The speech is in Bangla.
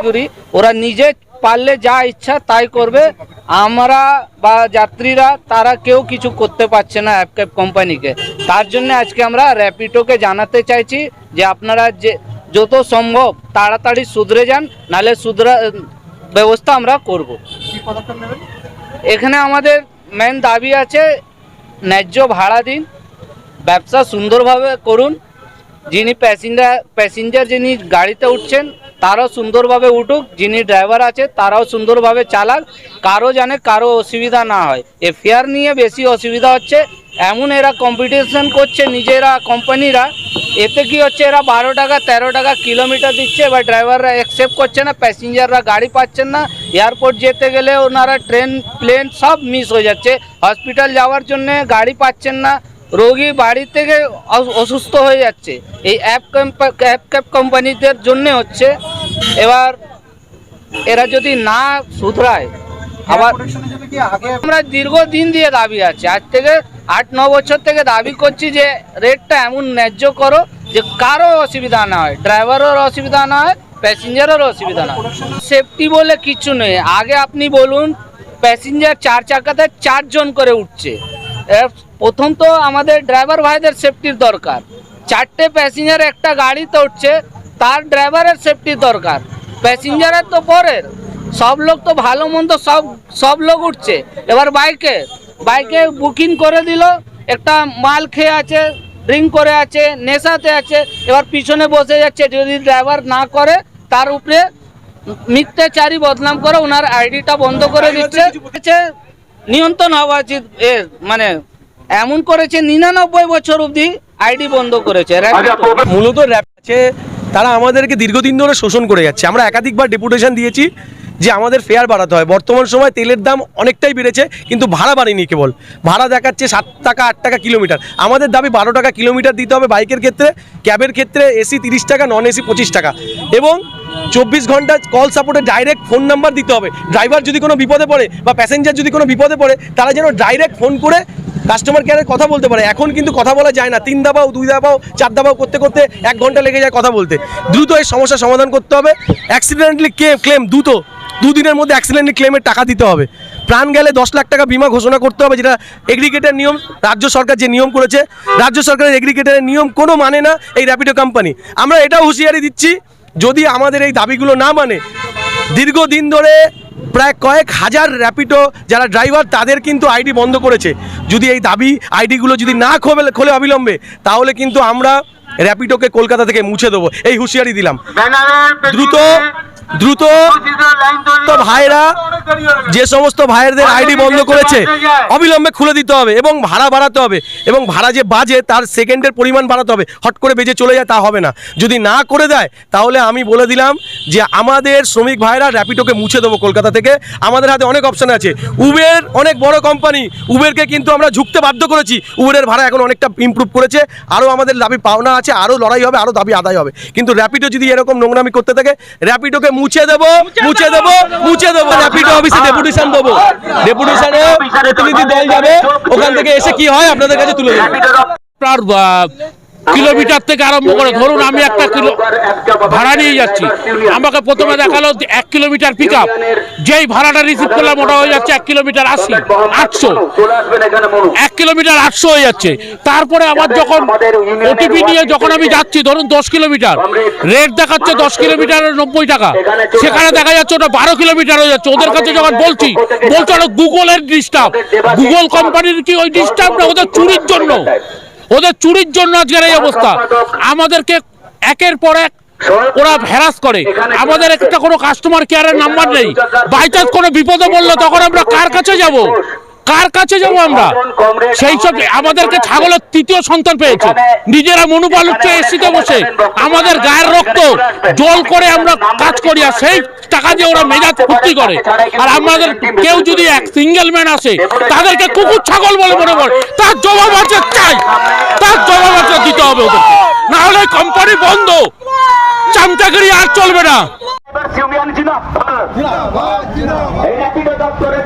ক্যাটাগরি ওরা নিজে পারলে যা ইচ্ছা তাই করবে। আমরা বা যাত্রীরা তারা কেউ কিছু করতে পারছে না অ্যাপ ক্যাব কোম্পানিকে। তার জন্য আজকে আমরা র্যাপিডোকে জানাতে চাইছি যে আপনারা যে যত সম্ভব তাড়াতাড়ি শুধরে যান নালে শুধরা ব্যবস্থা আমরা করব। এখানে আমাদের মেন দাবি আছে ন্যায্য ভাড়া দিন ব্যবসা সুন্দরভাবে করুন। যিনি প্যাসেঞ্জার প্যাসেঞ্জার যিনি গাড়িতে উঠছেন, তারাও সুন্দরভাবে উঠুক। যিনি ড্রাইভার আছে, তারাও সুন্দরভাবে চালাক। কারও জানে কারও অসুবিধা না হয়। এ ফেয়ার নিয়ে বেশি অসুবিধা হচ্ছে। এমন এরা কম্পিটিশন করছে নিজেরা কোম্পানিরা এতে কি হচ্ছে, এরা বারো টাকা, তেরো টাকা কিলোমিটার দিচ্ছে, এবার ড্রাইভাররা অ্যাকসেপ্ট করছে না প্যাসেঞ্জাররা গাড়ি পাচ্ছেন না। এয়ারপোর্ট যেতে গেলে ওনারা ট্রেন প্লেন সব মিস হয়ে যাচ্ছে। হসপিটাল যাওয়ার জন্য গাড়ি পাচ্ছেন না। রোগী বাড়ি থেকে অসুস্থ হয়ে যাচ্ছে। এই অ্যাপ অ্যাপ ক্যাব কোম্পানিদের জন্য হচ্ছে এবার এরা যদি না শুধরায় আবার আমরা দীর্ঘদিন দিয়ে দাবি আছে। আজ থেকে আট ন বছর থেকে দাবি করছি যে রেটটা এমন ন্যায্য করো যে কারও অসুবিধা না হয় ড্রাইভারের অসুবিধা না হয় প্যাসেঞ্জারের অসুবিধা না হয়। সেফটি বলে কিছু নেই। আগে আপনি বলুন প্যাসেঞ্জার চার চাকাতে চারজন করে উঠছে। প্রথম তো আমাদের ড্রাইভার ভাইদের সেফটির দরকার। চারটে প্যাসেঞ্জার একটা গাড়িতে উঠছে তার ড্রাইভারের সেফটির দরকার। প্যাসেঞ্জারের তো পরের। সব লোক তো ভালো মন্দ সব সব লোক উঠছে। এবার বাইকে বাইকে বুকিং করে দিল একটা মাল খেয়ে আছে ড্রিঙ্ক করে আছে নেশাতে আছে এবার পিছনে বসে যাচ্ছে। যদি ড্রাইভার না করে তার উপরে মিথ্যাচারী বদনাম করে ওনার আইডিটা বন্ধ করে দিচ্ছে। নিয়ন্ত্রণ হওয়া উচিত এ মানে এমন করেছে নিরানব্বই বছর অবধি আইডি বন্ধ করেছে। মূলত র্যাপ আছে তারা আমাদেরকে দীর্ঘদিন ধরে শোষণ করে যাচ্ছে। আমরা একাধিকবার ডেপুটেশন দিয়েছি যে আমাদের ফেয়ার বাড়াতে হয়। বর্তমান সময় তেলের দাম অনেকটাই বেড়েছে কিন্তু ভাড়া বাড়েনি কেবল। ভাড়া দেখাচ্ছে সাত টাকা আট টাকা কিলোমিটার আমাদের দাবি বারো টাকা কিলোমিটার দিতে হবে বাইকের ক্ষেত্রে ক্যাবের ক্ষেত্রে এসি তিরিশ টাকা নন এসি পঁচিশ টাকা। এবং চব্বিশ ঘণ্টা কল সাপোর্টে ডাইরেক্ট ফোন নাম্বার দিতে হবে। ড্রাইভার যদি কোনো বিপদে পড়ে বা প্যাসেঞ্জার যদি কোনো বিপদে পড়ে তারা যেন ডাইরেক্ট ফোন করে কাস্টমার কেয়ারে কথা বলতে পারে। এখন কিন্তু কথা বলা যায় না। তিন দাবাও, দুই দাবাও, চার দাবাও করতে করতে এক ঘণ্টা লেগে যায় কথা বলতে। দ্রুত এই সমস্যার সমাধান করতে হবে। অ্যাক্সিডেন্টলি কে ক্লেম দ্রুত দুদিনের মধ্যে অ্যাক্সিডেন্টলি ক্লেমের টাকা দিতে হবে। প্রাণ গেলে দশ লাখ টাকা বিমা ঘোষণা করতে হবে, যেটা এগ্রিগেটের নিয়ম, রাজ্য সরকার যে নিয়ম করেছে। রাজ্য সরকারের এগ্রিগেটের নিয়ম কোনো মানে না এই র্যাপিডো কোম্পানি আমরা এটাও হুঁশিয়ারি দিচ্ছি, যদি আমাদের এই দাবিগুলো না মানে দীর্ঘদিন ধরে প্রায় কয়েক হাজার র্যাপিডো যারা ড্রাইভার তাদের কিন্তু আইডি বন্ধ করেছে। যদি এই দাবি আইডিগুলো যদি না খোলে খোলে অবিলম্বে তাহলে কিন্তু আমরা র্যাপিডোকে কলকাতা থেকে মুছে দেবো। এই হুঁশিয়ারি দিলাম। দ্রুত দ্রুত তো ভাইরা যে সমস্ত ভাইয়েরদের আইডি বন্ধ করেছে অবিলম্বে খুলে দিতে হবে এবং ভাড়া বাড়াতে হবে এবং ভাড়া যে বাজে তার সেকেন্ডের পরিমাণ বাড়াতে হবে। হট করে বেজে চলে যায় তা হবে না। যদি না করে দেয় তাহলে আমি বলে দিলাম যে আমাদের শ্রমিক ভাইরা র্যাপিডোকে মুছে দেবো কলকাতা থেকে। আমাদের হাতে অনেক অপশন আছে। উবের অনেক বড় কোম্পানি উবেরকে কিন্তু আমরা ঝুঁকতে বাধ্য করেছি। উবেরের ভাড়া এখন অনেকটা ইমপ্রুভ করেছে। আরও আমাদের দাবি পাওনা আছে আরও লড়াই হবে আরও দাবি আদায় হবে। কিন্তু র্যাপিডো যদি এরকম নোংরামি করতে থাকে র্যাপিডোকে মুছে দেবো মুছে দেবো মুছে দেবো র্যাপিডো অফিসে ডেপুটেশন দেবো ডেপুটেশনে প্রতিনিধি দল যাবে ওখান থেকে এসে কি হয় আপনাদের কাছে তুলে দেবো আপনার কিলোমিটার থেকে আরম্ভ করে ধরুন আমি একটা কিলো ভাড়া নিয়ে যাচ্ছি। আমাকে প্রথমে দেখাল এক কিলোমিটার পিক আপ যেই ভাড়াটা রিসিভ করলাম ওটা হয়ে যাচ্ছে এক কিলোমিটার আশি আটশো। এক কিলোমিটার আটশো হয়ে যাচ্ছে। তারপরে আবার যখন ওটিপি নিয়ে যখন আমি যাচ্ছি ধরুন দশ কিলোমিটার। রেট দেখাচ্ছে দশ কিলোমিটার নব্বই টাকা। সেখানে দেখা যাচ্ছে ওটা বারো কিলোমিটার হয়ে যাচ্ছে। ওদের কাছে যখন বলছি বলছে ওটা গুগলের ডিস্টার্ব গুগল কোম্পানির কি ওই ডিস্টার্ব না ওদের চুরির জন্য? ওদের চুরির জন্য আজকের এই অবস্থা। আমাদেরকে একের পর এক ওরা হ্যারাস করে। আমাদের একটা কোনো কাস্টমার কেয়ারের নাম্বার নেই। বাই চান্স কোনো বিপদে বলল তখন আমরা কার কাছে যাব? কার কাছে যাব আমরা? সেই সব আমাদেরকে ছাগলের তৃতীয় সন্তান পেয়েছে। নিজেরা মনোবল উচ্চ এসিতে বসে। আমাদের গায়ের রক্ত জল করে আমরা কাজ করি আর সেই টাকা দিয়ে ওরা মেজাজ ফুর্তি করে। আর আমাদের কেউ যদি এক সিঙ্গেল ম্যান আসে, তাদেরকে কুকুর ছাগল বলে মনে করে। তার জবাব আছে চাই তার জবাব আছে দিতে হবে ওদেরকে। না হলে কোম্পানি বন্ধ। চামচাগিরি আর চলবে না। দপ্তরের